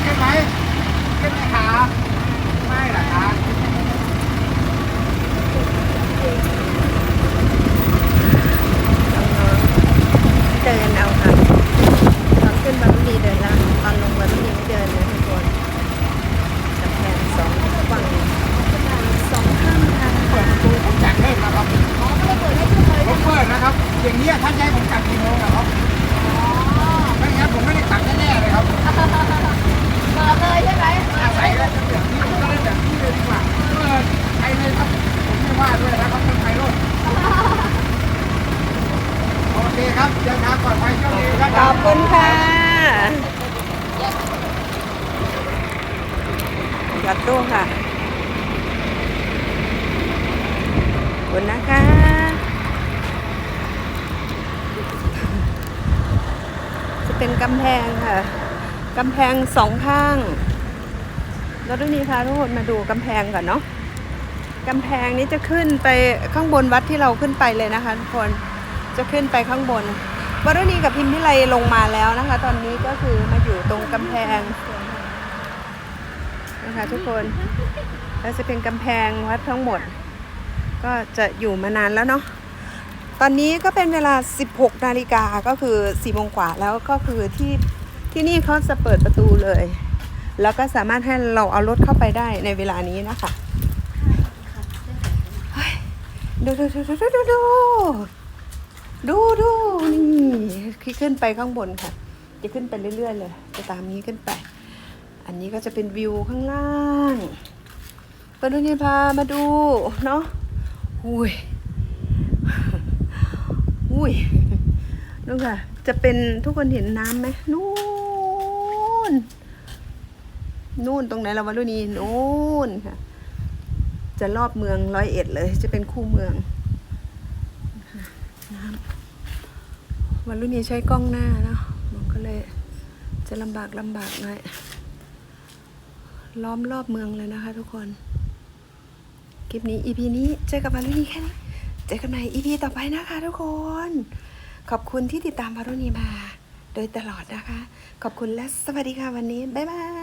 กใช่ไหมใช่ไหมคะไม่หรอคะน้องๆเดินเอาค่ะตอนขึ้นบารุณีเดินแล้วตอนลงบารุณีไม่เดินนะทุกคนกำแพงสองฝั่งสองข้างทางเปิดประตูผมจัดเล่นนะครับผมเปิดนะครับ อย่างนี้ยท่านจะให้ผมจัดกี่โมงอะครับไม่งั้นผมไม่ได้ตัดแน่ๆเลยครับ เปิดเลยใช่ไหมอาศัยแล้วจะแบบนี้ก็ได้แบบนี้เลยดีกว่าเปิดใครเลยครับผมไม่ว่าด้วยนะครับคนไทยโลดโอเคครับเดินทางปลอดภัยโชคดีครับขอบคุณค่ะยอดตู้ค่ะขอบคุณนะคะจะเป็นกำแพงค่ะ กำแพงสองข้างเราต้องนี้พาทุกคนมาดูกำแพงก่อนเนาะกำแพงนี้จะขึ้นไปข้างบนวัดที่เราขึ้นไปเลยนะคะทุกคนจะขึ้นไปข้างบนวรุณีกับพิมพิไลลงมาแล้วนะคะ ตอนนี้ก็คือมาอยู่ตรงกำแพงนะคะทุกคนแล้วจะเป็นกำแพงวัดทั้งหมด ก็จะอยู่มานานแล้วเนาะตอนนี้ก็เป็นเวลา 16 นาฬิกาก็คือ4โมงกว่าแล้วก็คือที่ ที่นี่เขาจะเปิดประตูเลย แล้วก็สามารถให้เราเอารถเข้าไปได้ในเวลานี้นะคะดูดูดูดูดูดูดูดูนี่ขึ้นไปข้างบนค่ะ จะขึ้นไปเรื่อยๆ เลย จะตามนี้ขึ้นไป อันนี้ก็จะเป็นวิวข้างล่างปนุญิพามาดูเนาะอุ้ยอุ้ยูค่ะ จะเป็นทุกคนเห็นน้ำไหมนู่น นู่นตรงไหนเราวารุณีนู่นค่ะ จะรอบเมืองร้อยเอ็ดเลย จะเป็นคู่เมืองน้ำวารุณีใช้กล้องหน้าเนาะมันก็เลยจะลำบากลำบากหน่อยล้อมรอบเมืองเลยนะคะ ทุกคน คลิปนี้ EP นี้เจอกับวารุณีแค่นี้เจอกันใหม่ EP ต่อไปนะคะ ทุกคน ขอบคุณที่ติดตามวารุณีมา โดยตลอดนะคะ ขอบคุณและสวัสดีค่ะวันนี้ บ๊ายบาย